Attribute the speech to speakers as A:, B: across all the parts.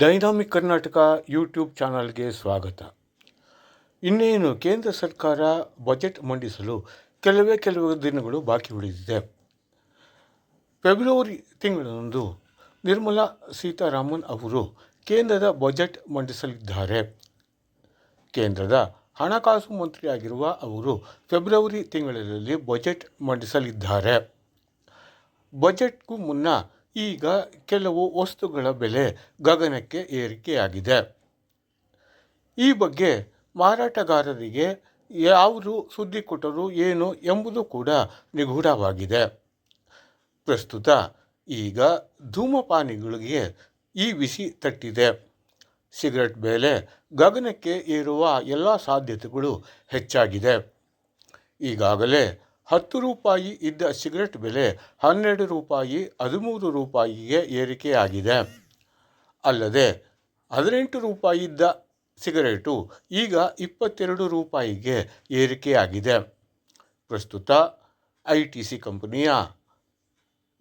A: Dynamic Karnataka YouTube ಚಾನಲ್ಗೆ ಸ್ವಾಗತ. ಇನ್ನೇನು ಕೇಂದ್ರ ಸರ್ಕಾರ ಬಜೆಟ್ ಮಂಡಿಸಲು ಕೆಲವೇ ಕೆಲವು ದಿನಗಳು ಬಾಕಿ ಉಳಿದಿದೆ. ಫೆಬ್ರವರಿ ತಿಂಗಳಂದು ನಿರ್ಮಲಾ ಸೀತಾರಾಮನ್ ಅವರು ಕೇಂದ್ರದ ಬಜೆಟ್ ಮಂಡಿಸಲಿದ್ದಾರೆ. ಕೇಂದ್ರದ ಹಣಕಾಸು ಮಂತ್ರಿಯಾಗಿರುವ ಅವರು ಫೆಬ್ರವರಿ ತಿಂಗಳಲ್ಲಿ ಬಜೆಟ್ ಮಂಡಿಸಲಿದ್ದಾರೆ. ಬಜೆಟ್ಗೂ ಮುನ್ನ ಈಗ ಕೆಲವು ವಸ್ತುಗಳ ಬೆಲೆ ಗಗನಕ್ಕೆ ಏರಿಕೆಯಾಗಿದೆ. ಈ ಬಗ್ಗೆ ಮಾರಾಟಗಾರರಿಗೆ ಯಾವುದು ಸುದ್ದಿ ಕೊಟ್ಟರು, ಏನು ಎಂಬುದು ಕೂಡ ನಿಗೂಢವಾಗಿದೆ. ಪ್ರಸ್ತುತ ಈಗ ಧೂಮಪಾನಿಗಳಿಗೆ ಈ ಬಿಸಿ ತಟ್ಟಿದೆ. ಸಿಗರೆಟ್ ಬೆಲೆ ಗಗನಕ್ಕೆ ಏರುವ ಎಲ್ಲ ಸಾಧ್ಯತೆಗಳು ಹೆಚ್ಚಾಗಿದೆ. ಈಗಾಗಲೇ ಹತ್ತು ರೂಪಾಯಿ ಇದ್ದ ಸಿಗರೆಟ್ ಬೆಲೆ ಹನ್ನೆರಡು ರೂಪಾಯಿ, ಹದಿಮೂರು ರೂಪಾಯಿಗೆ ಏರಿಕೆಯಾಗಿದೆ. ಅಲ್ಲದೆ, ಹದಿನೆಂಟು ರೂಪಾಯಿ ಇದ್ದ ಸಿಗರೇಟು ಈಗ ಇಪ್ಪತ್ತೆರಡು ರೂಪಾಯಿಗೆ ಏರಿಕೆಯಾಗಿದೆ. ಪ್ರಸ್ತುತ ಐ ಟಿ ಸಿ ಕಂಪನಿಯ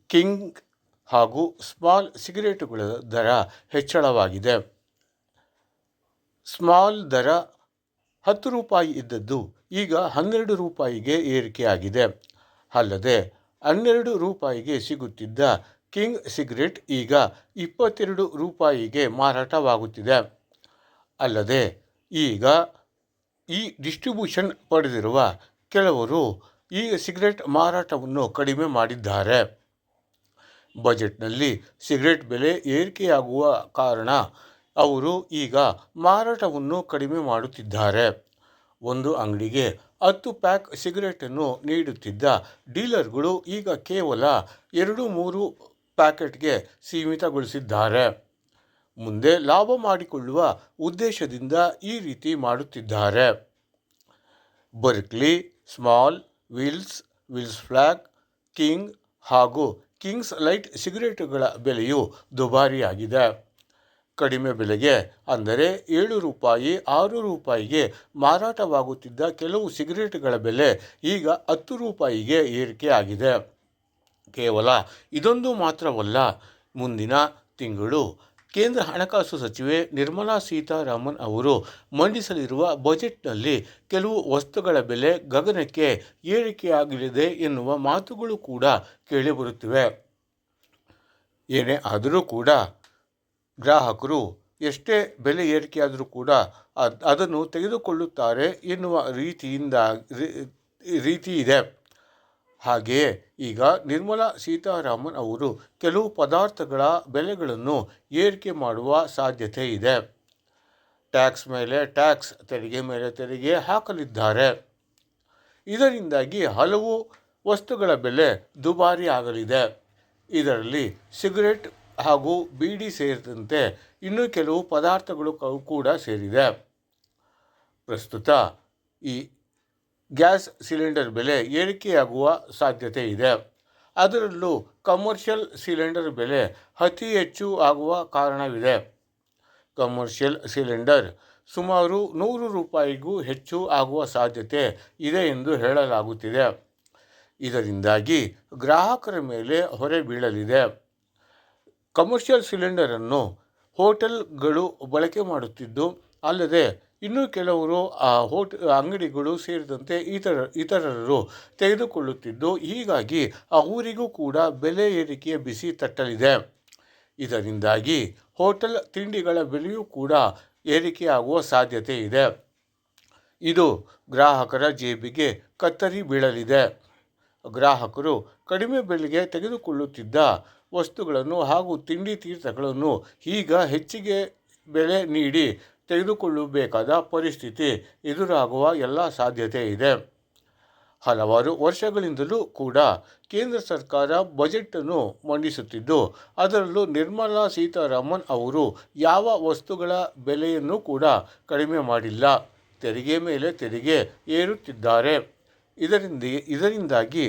A: ಕಿಂಗ್ ಹಾಗೂ ಸ್ಮಾಲ್ ಸಿಗರೇಟುಗಳ ದರ ಹೆಚ್ಚಳವಾಗಿದೆ. ಸ್ಮಾಲ್ ದರ ಹತ್ತು ರೂಪಾಯಿ ಇದ್ದದ್ದು ಈಗ ಹನ್ನೆರಡು ರೂಪಾಯಿಗೆ ಏರಿಕೆಯಾಗಿದೆ ಅಲ್ಲದೆ, ಹನ್ನೆರಡು ರೂಪಾಯಿಗೆ ಸಿಗುತ್ತಿದ್ದ ಕಿಂಗ್ ಸಿಗರೆಟ್ ಈಗ ಇಪ್ಪತ್ತೆರಡು ರೂಪಾಯಿಗೆ ಮಾರಾಟವಾಗುತ್ತಿದೆ. ಅಲ್ಲದೆ, ಈಗ ಈ ಡಿಸ್ಟ್ರಿಬ್ಯೂಷನ್ ಪಡೆದಿರುವ ಕೆಲವರು ಈ ಸಿಗರೆಟ್ ಮಾರಾಟವನ್ನು ಕಡಿಮೆ ಮಾಡಿದ್ದಾರೆ. ಬಜೆಟ್ನಲ್ಲಿ ಸಿಗರೆಟ್ ಬೆಲೆ ಏರಿಕೆಯಾಗುವ ಕಾರಣ ಅವರು ಈಗ ಮಾರಾಟವನ್ನು ಕಡಿಮೆ ಮಾಡುತ್ತಿದ್ದಾರೆ. ಒಂದು ಅಂಗಡಿಗೆ ಹತ್ತು ಪ್ಯಾಕ್ ಸಿಗರೇಟನ್ನು ನೀಡುತ್ತಿದ್ದ ಡೀಲರ್ಗಳು ಈಗ ಕೇವಲ ಎರಡು ಮೂರು ಪ್ಯಾಕೆಟ್ಗೆ ಸೀಮಿತಗೊಳಿಸಿದ್ದಾರೆ. ಮುಂದೆ ಲಾಭ ಮಾಡಿಕೊಳ್ಳುವ ಉದ್ದೇಶದಿಂದ ಈ ರೀತಿ ಮಾಡುತ್ತಿದ್ದಾರೆ. Berkeley small Wills Wills flag king ಹಾಗೂ ಕಿಂಗ್ಸ್ ಲೈಟ್ ಸಿಗರೇಟುಗಳ ಬೆಲೆಯು ದುಬಾರಿಯಾಗಿದೆ. ಕಡಿಮೆ ಬೆಲೆಗೆ, ಅಂದರೆ ಏಳು ರೂಪಾಯಿ, ಆರು ರೂಪಾಯಿಗೆ ಮಾರಾಟವಾಗುತ್ತಿದ್ದ ಕೆಲವು ಸಿಗರೇಟ್ಗಳ ಬೆಲೆ ಈಗ ಹತ್ತು ರೂಪಾಯಿಗೆ ಏರಿಕೆಯಾಗಿದೆ. ಕೇವಲ ಇದೊಂದು ಮಾತ್ರವಲ್ಲ, ಮುಂದಿನ ತಿಂಗಳು ಕೇಂದ್ರ ಹಣಕಾಸು ಸಚಿವೆ ನಿರ್ಮಲಾ ಸೀತಾರಾಮನ್ ಅವರು ಮಂಡಿಸಲಿರುವ ಬಜೆಟ್ನಲ್ಲಿ ಕೆಲವು ವಸ್ತುಗಳ ಬೆಲೆ ಗಗನಕ್ಕೆ ಏರಿಕೆಯಾಗಲಿದೆ ಎನ್ನುವ ಮಾತುಗಳು ಕೂಡ ಕೇಳಿಬರುತ್ತಿವೆ. ಏನೇ ಆದರೂ ಕೂಡ ಗ್ರಾಹಕರು ಎಷ್ಟೇ ಬೆಲೆ ಏರಿಕೆಯಾದರೂ ಕೂಡ ಅದನ್ನು ತೆಗೆದುಕೊಳ್ಳುತ್ತಾರೆ ಎನ್ನುವ ರೀತಿಯಿಂದ ರೀತಿ ಇದೆ. ಹಾಗೆಯೇ ಈಗ ನಿರ್ಮಲಾ ಸೀತಾರಾಮನ್ ಅವರು ಕೆಲವು ಪದಾರ್ಥಗಳ ಬೆಲೆಗಳನ್ನು ಏರಿಕೆ ಮಾಡುವ ಸಾಧ್ಯತೆ ಇದೆ. ಟ್ಯಾಕ್ಸ್ ಮೇಲೆ ಟ್ಯಾಕ್ಸ್ ತೆರಿಗೆ ಮೇಲೆ ತೆರಿಗೆ ಹಾಕಲಿದ್ದಾರೆ. ಇದರಿಂದಾಗಿ ಹಲವು ವಸ್ತುಗಳ ಬೆಲೆ ದುಬಾರಿ ಆಗಲಿದೆ. ಇದರಲ್ಲಿ ಸಿಗರೆಟ್ ಹಾಗೂ ಬೀಡಿ ಸೇರಿದಂತೆ ಇನ್ನೂ ಕೆಲವು ಪದಾರ್ಥಗಳು ಕೂಡ ಸೇರಿದೆ. ಪ್ರಸ್ತುತ ಈ ಗ್ಯಾಸ್ ಸಿಲಿಂಡರ್ ಬೆಲೆ ಏರಿಕೆಯಾಗುವ ಸಾಧ್ಯತೆ ಇದೆ. ಅದರಲ್ಲೂ ಕಮರ್ಷಿಯಲ್ ಸಿಲಿಂಡರ್ ಬೆಲೆ ಅತಿ ಹೆಚ್ಚು ಆಗುವ ಕಾರಣವಿದೆ. ಕಮರ್ಷಿಯಲ್ ಸಿಲಿಂಡರ್ ಸುಮಾರು ನೂರು ರೂಪಾಯಿಗೂ ಹೆಚ್ಚು ಆಗುವ ಸಾಧ್ಯತೆ ಇದೆ ಎಂದು ಹೇಳಲಾಗುತ್ತಿದೆ. ಇದರಿಂದಾಗಿ ಗ್ರಾಹಕರ ಮೇಲೆ ಹೊರೆ ಬೀಳಲಿದೆ. ಕಮರ್ಷಿಯಲ್ ಸಿಲಿಂಡರನ್ನು ಹೋಟೆಲ್ಗಳು ಬಳಕೆ ಮಾಡುತ್ತಿದ್ದು, ಅಲ್ಲದೆ ಇನ್ನೂ ಕೆಲವರು ಆ ಹೋಟ್, ಅಂಗಡಿಗಳು ಸೇರಿದಂತೆ ಇತರ, ಇತರರು ತೆಗೆದುಕೊಳ್ಳುತ್ತಿದ್ದು, ಹೀಗಾಗಿ ಆ ಊರಿಗೂ ಕೂಡ ಬೆಲೆ ಏರಿಕೆಯ ಬಿಸಿ ತಟ್ಟಲಿದೆ. ಇದರಿಂದಾಗಿ ಹೋಟೆಲ್ ತಿಂಡಿಗಳ ಬೆಲೆಯೂ ಕೂಡ ಏರಿಕೆಯಾಗುವ ಸಾಧ್ಯತೆ ಇದೆ. ಇದು ಗ್ರಾಹಕರ ಜೇಬಿಗೆ ಕತ್ತರಿ ಬೀಳಲಿದೆ. ಗ್ರಾಹಕರು ಕಡಿಮೆ ಬೆಲೆಗೆ ತೆಗೆದುಕೊಳ್ಳುತ್ತಿದ್ದ ವಸ್ತುಗಳನ್ನು ಹಾಗೂ ತಿಂಡಿ ತೀರ್ಥಗಳನ್ನು ಈಗ ಹೆಚ್ಚಿಗೆ ಬೆಲೆ ನೀಡಿ ತೆಗೆದುಕೊಳ್ಳಬೇಕಾದ ಪರಿಸ್ಥಿತಿ ಎದುರಾಗುವ ಎಲ್ಲ ಸಾಧ್ಯತೆ ಇದೆ. ಹಲವಾರು ವರ್ಷಗಳಿಂದಲೂ ಕೂಡ ಕೇಂದ್ರ ಸರ್ಕಾರ ಬಜೆಟನ್ನು ಮಂಡಿಸುತ್ತಿದ್ದು, ಅದರಲ್ಲೂ ನಿರ್ಮಲಾ ಸೀತಾರಾಮನ್ ಅವರು ಯಾವ ವಸ್ತುಗಳ ಬೆಲೆಯನ್ನು ಕೂಡ ಕಡಿಮೆ ಮಾಡಿಲ್ಲ, ತೆರಿಗೆ ಮೇಲೆ ತೆರಿಗೆ ಏರುತ್ತಿದ್ದಾರೆ. ಇದರಿಂದ, ಇದರಿಂದಾಗಿ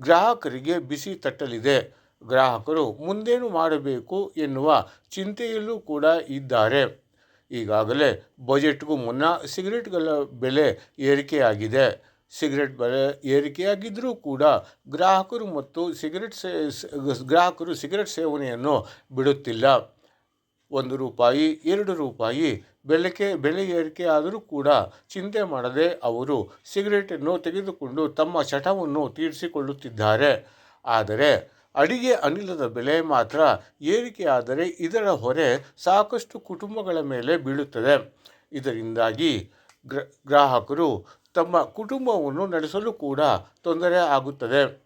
A: ಗ್ರಾಹಕರಿಗೆ ಬಿಸಿ ತಟ್ಟಲಿದೆ. ಗ್ರಾಹಕರು ಮುಂದೇನು ಮಾಡಬೇಕು ಎನ್ನುವ ಚಿಂತೆಯಲ್ಲೂ ಕೂಡ ಇದ್ದಾರೆ. ಈಗಾಗಲೇ ಬಜೆಟ್ಗೂ ಮುನ್ನ ಸಿಗರೆಟ್ಗಳ ಬೆಲೆ ಏರಿಕೆಯಾಗಿದೆ. ಸಿಗರೆಟ್ ಬೆಲೆ ಏರಿಕೆಯಾಗಿದ್ದರೂ ಕೂಡ ಗ್ರಾಹಕರು ಮತ್ತು ಸಿಗರೆಟ್ ಸೇ, ಗ್ರಾಹಕರು ಸಿಗರೆಟ್ ಸೇವನೆಯನ್ನು ಬಿಡುತ್ತಿಲ್ಲ. ಒಂದು ರೂಪಾಯಿ, ಎರಡು ರೂಪಾಯಿ, ಬೆಳಕೆ, ಬೆಲೆ ಏರಿಕೆ ಆದರೂ ಕೂಡ ಚಿಂತೆ ಮಾಡದೆ ಅವರು ಸಿಗರೇಟನ್ನು ತೆಗೆದುಕೊಂಡು ತಮ್ಮ ಚಟವನ್ನು ತೀರಿಸಿಕೊಳ್ಳುತ್ತಿದ್ದಾರೆ. ಆದರೆ ಅಡಿಗೆ ಅನಿಲದ ಬೆಲೆ ಮಾತ್ರ ಏರಿಕೆಯಾದರೆ ಇದರ ಹೊರೆ ಸಾಕಷ್ಟು ಕುಟುಂಬಗಳ ಮೇಲೆ ಬೀಳುತ್ತದೆ. ಇದರಿಂದಾಗಿ ಗ್ರ, ಗ್ರಾಹಕರು ತಮ್ಮ ಕುಟುಂಬವನ್ನು ನಡೆಸಲು ಕೂಡ ತೊಂದರೆ ಆಗುತ್ತದೆ.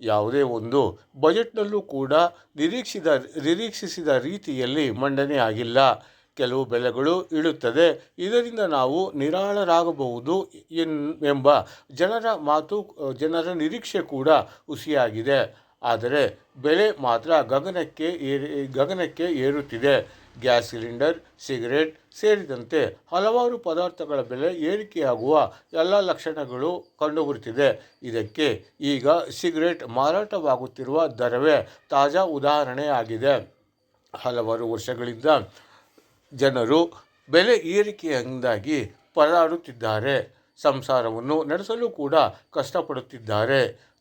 A: ಯಾವುದೇ ಒಂದು ಬಜೆಟ್ನಲ್ಲೂ ಕೂಡ ನಿರೀಕ್ಷಿದ, ನಿರೀಕ್ಷಿಸಿದ ರೀತಿಯಲ್ಲಿ ಮಂಡನೆ ಆಗಿಲ್ಲ. ಕೆಲವು ಬೆಲೆಗಳು ಇಳುತ್ತದೆ. ಇದರಿಂದ ನಾವು ನಿರಾಳರಾಗಬಹುದು ಎನ್, ಎಂಬ ಜನರ ಮಾತು, ಜನರ ನಿರೀಕ್ಷೆ ಕೂಡ ಹುಸಿಯಾಗಿದೆ. ಆದರೆ ಬೆಲೆ ಮಾತ್ರ ಗಗನಕ್ಕೆ ಏರಿ, ಗಗನಕ್ಕೆ ಏರುತ್ತಿದೆ. ಗ್ಯಾಸ್ ಸಿಲಿಂಡರ್, ಸಿಗರೇಟ್ ಸೇರಿದಂತೆ ಹಲವಾರು ಪದಾರ್ಥಗಳ ಬೆಲೆ ಏರಿಕೆಯಾಗುವ ಎಲ್ಲ ಲಕ್ಷಣಗಳು ಕಂಡುಬರುತ್ತಿದೆ. ಇದಕ್ಕೆ ಈಗ ಸಿಗರೇಟ್ ಮಾರಾಟವಾಗುತ್ತಿರುವ ದರವೇ ತಾಜಾ ಉದಾಹರಣೆಯಾಗಿದೆ. ಹಲವಾರು ವರ್ಷಗಳಿಂದ ಜನರು ಬೆಲೆ ಏರಿಕೆಯಿಂದಾಗಿ ಪರದಾಡುತ್ತಿದ್ದಾರೆ. ಸಂಸಾರವನ್ನು ನಡೆಸಲು ಕೂಡ ಕಷ್ಟಪಡುತ್ತಿದ್ದಾರೆ.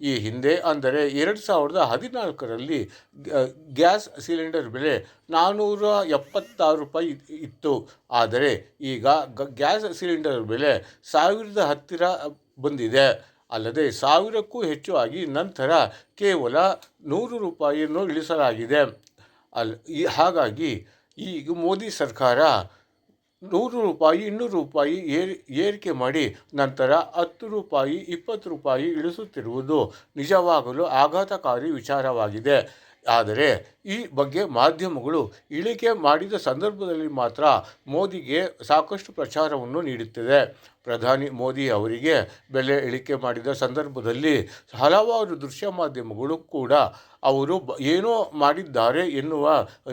A: ಈ ಹಿಂದೆ ಅಂದರೆ ಎರಡು ಸಾವಿರದ ಹದಿನಾಲ್ಕರಲ್ಲಿ ಗ್ಯಾಸ್ ಸಿಲಿಂಡರ್ ಬೆಲೆ ನಾನ್ನೂರ ಎಪ್ಪತ್ತಾರು ರೂಪಾಯಿ ಇತ್ತು. ಆದರೆ ಈಗ ಗ್ಯಾಸ್ ಸಿಲಿಂಡರ್ ಬೆಲೆ ಸಾವಿರದ ಹತ್ತಿರ ಬಂದಿದೆ. ಅಲ್ಲದೆ ಸಾವಿರಕ್ಕೂ ಹೆಚ್ಚು ಆಗಿ ನಂತರ ಕೇವಲ ನೂರು ರೂಪಾಯಿಯನ್ನು ಇಳಿಸಲಾಗಿದೆ. ಅಲ್ ಹಾಗಾಗಿ ಈಗ ಮೋದಿ ಸರ್ಕಾರ ನೂರು ರೂಪಾಯಿ, ಇನ್ನೂರು ರೂಪಾಯಿ ಏರಿ, ಏರಿಕೆ ಮಾಡಿ ನಂತರ ಹತ್ತು ರೂಪಾಯಿ, ಇಪ್ಪತ್ತು ರೂಪಾಯಿ ಇಳಿಸುತ್ತಿರುವುದು ನಿಜವಾಗಲೂ ಆಘಾತಕಾರಿ ವಿಚಾರವಾಗಿದೆ. ಆದರೆ ಈ ಬಗ್ಗೆ ಮಾಧ್ಯಮಗಳು ಇಳಿಕೆ ಮಾಡಿದ ಸಂದರ್ಭದಲ್ಲಿ ಮಾತ್ರ ಮೋದಿಗೆ ಸಾಕಷ್ಟು ಪ್ರಚಾರವನ್ನು ನೀಡುತ್ತಿದೆ. ಪ್ರಧಾನಿ ಮೋದಿ ಅವರಿಗೆ ಬೆಲೆ ಇಳಿಕೆ ಮಾಡಿದ ಸಂದರ್ಭದಲ್ಲಿ ಹಲವಾರು ದೃಶ್ಯ ಮಾಧ್ಯಮಗಳು ಕೂಡ ಅವರು ಏನೋ ಮಾಡಿದ್ದಾರೆ ಎನ್ನುವ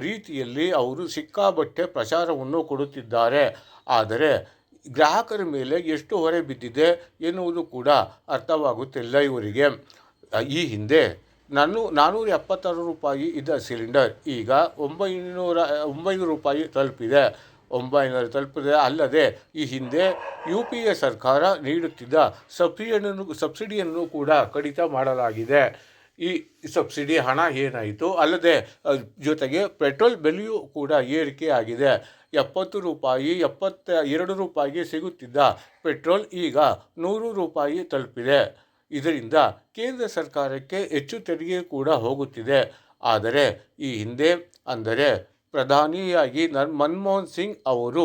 A: ರೀತಿಯಲ್ಲಿ ಅವರು ಸಿಕ್ಕಾಬಟ್ಟೆ ಪ್ರಚಾರವನ್ನು ಕೊಡುತ್ತಿದ್ದಾರೆ. ಆದರೆ ಗ್ರಾಹಕರ ಮೇಲೆ ಎಷ್ಟು ಹೊರೆ ಬಿದ್ದಿದೆ ಎನ್ನುವುದು ಕೂಡ ಅರ್ಥವಾಗುತ್ತಿಲ್ಲ ಇವರಿಗೆ. ಈ ಹಿಂದೆ ನಾನು ನಾನ್ನೂರ ಎಪ್ಪತ್ತಾರು ರೂಪಾಯಿ ಇದ್ದ ಸಿಲಿಂಡರ್ ಈಗ ಒಂಬೈನೂರ, ಒಂಬೈನೂರು ರೂಪಾಯಿ ತಲುಪಿದೆ. ಒಂಬೈನೂರು ತಲುಪಿದೆ ಅಲ್ಲದೆ ಈ ಹಿಂದೆ ಯು ಪಿ ಎ ಸರ್ಕಾರ ನೀಡುತ್ತಿದ್ದ ಸಬ್ಸಿಡಿಯನ್ನು ಸಬ್ಸಿಡಿಯನ್ನು ಕೂಡ ಕಡಿತ ಮಾಡಲಾಗಿದೆ. ಈ ಸಬ್ಸಿಡಿ ಹಣ ಏನಾಯಿತು? ಅಲ್ಲದೆ ಜೊತೆಗೆ ಪೆಟ್ರೋಲ್ ಬೆಲೆಯೂ ಕೂಡ ಏರಿಕೆ ಆಗಿದೆ ಎಪ್ಪತ್ತು ರೂಪಾಯಿ, ಎಪ್ಪತ್ತ, ಎರಡು ರೂಪಾಯಿಗೆ ಸಿಗುತ್ತಿದ್ದ ಪೆಟ್ರೋಲ್ ಈಗ ನೂರು ರೂಪಾಯಿ ತಲುಪಿದೆ. ಇದರಿಂದ ಕೇಂದ್ರ ಸರ್ಕಾರಕ್ಕೆ ಹೆಚ್ಚು ತೆರಿಗೆ ಕೂಡ ಹೋಗುತ್ತಿದೆ. ಆದರೆ, ಈ ಹಿಂದೆ ಅಂದರೆ ಪ್ರಧಾನಿಯಾಗಿ ನನ್ ಮನಮೋಹನ್ ಸಿಂಗ್ ಅವರು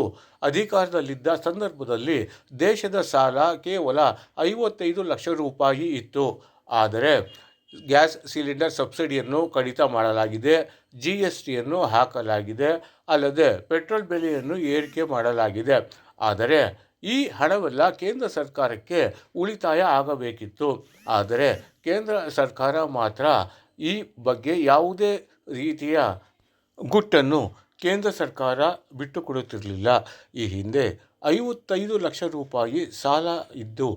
A: ಅಧಿಕಾರದಲ್ಲಿದ್ದ ಸಂದರ್ಭದಲ್ಲಿ ದೇಶದ ಸಾಲ ಕೇವಲ ಐವತ್ತೈದು ಲಕ್ಷ ರೂಪಾಯಿ ಇತ್ತು. ಆದರೆ ಗ್ಯಾಸ್ ಸಿಲಿಂಡರ್ ಸಬ್ಸಿಡಿಯನ್ನು ಕಡಿತ ಮಾಡಲಾಗಿದೆ ಜಿ ಎಸ್ ಟಿಯನ್ನು ಹಾಕಲಾಗಿದೆ, ಅಲ್ಲದೆ ಪೆಟ್ರೋಲ್ ಬೆಲೆಯನ್ನು ಏರಿಕೆ ಮಾಡಲಾಗಿದೆ. ಆದರೆ ಈ ಹಣವೆಲ್ಲ ಕೇಂದ್ರ ಸರ್ಕಾರಕ್ಕೆ ಉಳಿತಾಯ ಆಗಬೇಕಿತ್ತು. ಆದರೆ ಕೇಂದ್ರ ಸರ್ಕಾರ ಮಾತ್ರ ಈ ಬಗ್ಗೆ ಯಾವುದೇ ರೀತಿಯ ಗುಟ್ಟನ್ನು ಕೇಂದ್ರ ಸರ್ಕಾರ ಬಿಟ್ಟುಕೊಡುತ್ತಿರಲಿಲ್ಲ. ಈ ಹಿಂದೆ ಐವತ್ತೈದು ಲಕ್ಷ ರೂಪಾಯಿ ಸಾಲ ಇದ್ದು,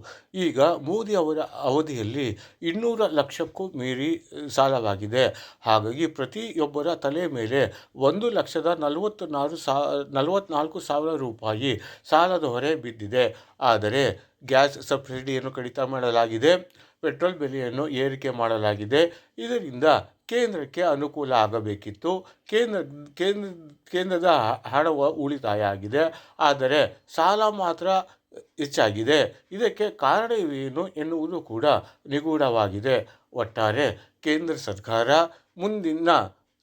A: ಈಗ ಮೋದಿ ಅವರ ಅವಧಿಯಲ್ಲಿ ಇನ್ನೂರ ಲಕ್ಷಕ್ಕೂ ಮೀರಿ ಸಾಲವಾಗಿದೆ. ಹಾಗಾಗಿ ಪ್ರತಿಯೊಬ್ಬರ ತಲೆ ಮೇಲೆ ಒಂದು ಲಕ್ಷದ ನಲವತ್ತು ನಾರು ಸಾ ನಲವತ್ತ್ನಾಲ್ಕು ಸಾವಿರ ರೂಪಾಯಿ ಸಾಲದ ಹೊರೆ ಬಿದ್ದಿದೆ. ಆದರೆ ಗ್ಯಾಸ್ ಸಬ್ಸಿಡಿಯನ್ನು ಕಡಿತ ಮಾಡಲಾಗಿದೆ. ಪೆಟ್ರೋಲ್ ಬೆಲೆಯನ್ನು ಏರಿಕೆ ಮಾಡಲಾಗಿದೆ. ಇದರಿಂದ ಕೇಂದ್ರಕ್ಕೆ ಅನುಕೂಲ ಆಗಬೇಕಿತ್ತು. ಕೇಂದ್ರ ಕೇಂದ್ರ ಕೇಂದ್ರದ ಹಣವು ಉಳಿತಾಯ ಆಗಿದೆ. ಆದರೆ ಸಾಲ ಮಾತ್ರ ಹೆಚ್ಚಾಗಿದೆ. ಇದಕ್ಕೆ ಕಾರಣವೇನು ಎನ್ನುವುದು ಕೂಡ ನಿಗೂಢವಾಗಿದೆ. ಒಟ್ಟಾರೆ ಕೇಂದ್ರ ಸರ್ಕಾರ ಮುಂದಿನ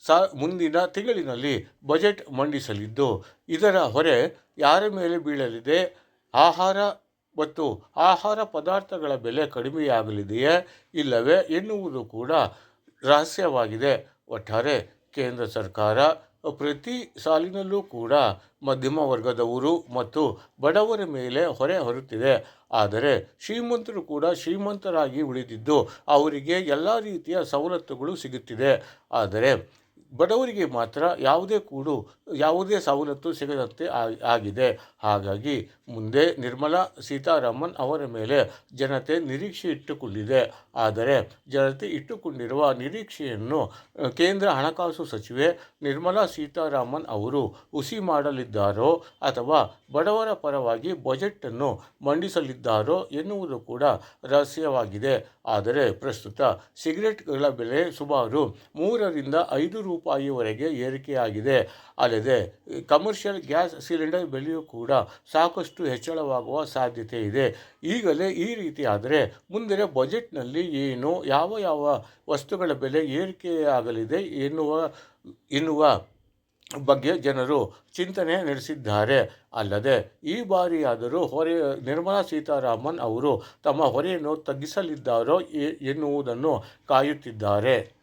A: ಸ, ಮುಂದಿನ ತಿಂಗಳಿನಲ್ಲಿ ಬಜೆಟ್ ಮಂಡಿಸಲಿದ್ದು, ಇದರ ಹೊರೆ ಯಾರ ಮೇಲೆ ಬೀಳಲಿದೆ? ಆಹಾರ ಮತ್ತು ಆಹಾರ ಪದಾರ್ಥಗಳ ಬೆಲೆ ಕಡಿಮೆಯಾಗಲಿದೆಯೇ ಇಲ್ಲವೇ ಎನ್ನುವುದು ಕೂಡ ರಹಸ್ಯವಾಗಿದೆ. ಒಟ್ಟಾರೆ ಕೇಂದ್ರ ಸರ್ಕಾರ ಪ್ರತಿ ಸಾಲಿನಲ್ಲೂ ಕೂಡ ಮಧ್ಯಮ ವರ್ಗದವರು ಮತ್ತು ಬಡವರ ಮೇಲೆ ಹೊರೆ ಹೊರುತ್ತಿದೆ. ಆದರೆ ಶ್ರೀಮಂತರು ಕೂಡ ಶ್ರೀಮಂತರಾಗಿ ಉಳಿದಿದ್ದು ಅವರಿಗೆ ಎಲ್ಲ ರೀತಿಯ ಸವಲತ್ತುಗಳು ಸಿಗುತ್ತಿದೆ. ಆದರೆ ಬಡವರಿಗೆ ಮಾತ್ರ ಯಾವುದೇ ಕೂಡು, ಯಾವುದೇ ಸವಲತ್ತು ಸಿಗದಂತೆ ಆಗಿದೆ. ಹಾಗಾಗಿ ಮುಂದೆ ನಿರ್ಮಲಾ ಸೀತಾರಾಮನ್ ಅವರ ಮೇಲೆ ಜನತೆ ನಿರೀಕ್ಷೆ ಇಟ್ಟುಕೊಂಡಿದೆ. ಆದರೆ ಜನತೆ ಇಟ್ಟುಕೊಂಡಿರುವ ನಿರೀಕ್ಷೆಯನ್ನು ಕೇಂದ್ರ ಹಣಕಾಸು ಸಚಿವೆ ನಿರ್ಮಲಾ ಸೀತಾರಾಮನ್ ಅವರು ಹುಸಿ ಮಾಡಲಿದ್ದಾರೋ ಅಥವಾ ಬಡವರ ಪರವಾಗಿ ಬಜೆಟನ್ನು ಮಂಡಿಸಲಿದ್ದಾರೋ ಎನ್ನುವುದು ಕೂಡ ರಹಸ್ಯವಾಗಿದೆ. ಆದರೆ ಪ್ರಸ್ತುತ ಸಿಗರೆಟ್ಗಳ ಬೆಲೆ ಸುಮಾರು ಮೂರರಿಂದ ಐದು ರೂ ರೂಪಾಯಿವರೆಗೆ ಏರಿಕೆಯಾಗಿದೆ. ಅಲ್ಲದೆ ಕಮರ್ಷಿಯಲ್ ಗ್ಯಾಸ್ ಸಿಲಿಂಡರ್ ಬೆಲೆಯೂ ಕೂಡ ಸಾಕಷ್ಟು ಹೆಚ್ಚಳವಾಗುವ ಸಾಧ್ಯತೆ ಇದೆ. ಈಗಲೇ ಈ ರೀತಿ ಆದರೆ, ಮುಂದಿನ ಬಜೆಟ್ನಲ್ಲಿ ಏನು, ಯಾವ ಯಾವ ವಸ್ತುಗಳ ಬೆಲೆ ಏರಿಕೆಯಾಗಲಿದೆ ಎನ್ನುವ ಎನ್ನುವ ಬಗ್ಗೆ ಜನರು ಚಿಂತನೆ ನಡೆಸಿದ್ದಾರೆ. ಅಲ್ಲದೆ, ಈ ಬಾರಿಯಾದರೂ ಹೊರೆ, ನಿರ್ಮಲಾ ಸೀತಾರಾಮನ್ ಅವರು ತಮ್ಮ ಹೊರೆಯನ್ನು ತಗ್ಗಿಸಲಿದ್ದಾರೋ ಎನ್ನುವುದನ್ನು ಕಾಯುತ್ತಿದ್ದಾರೆ.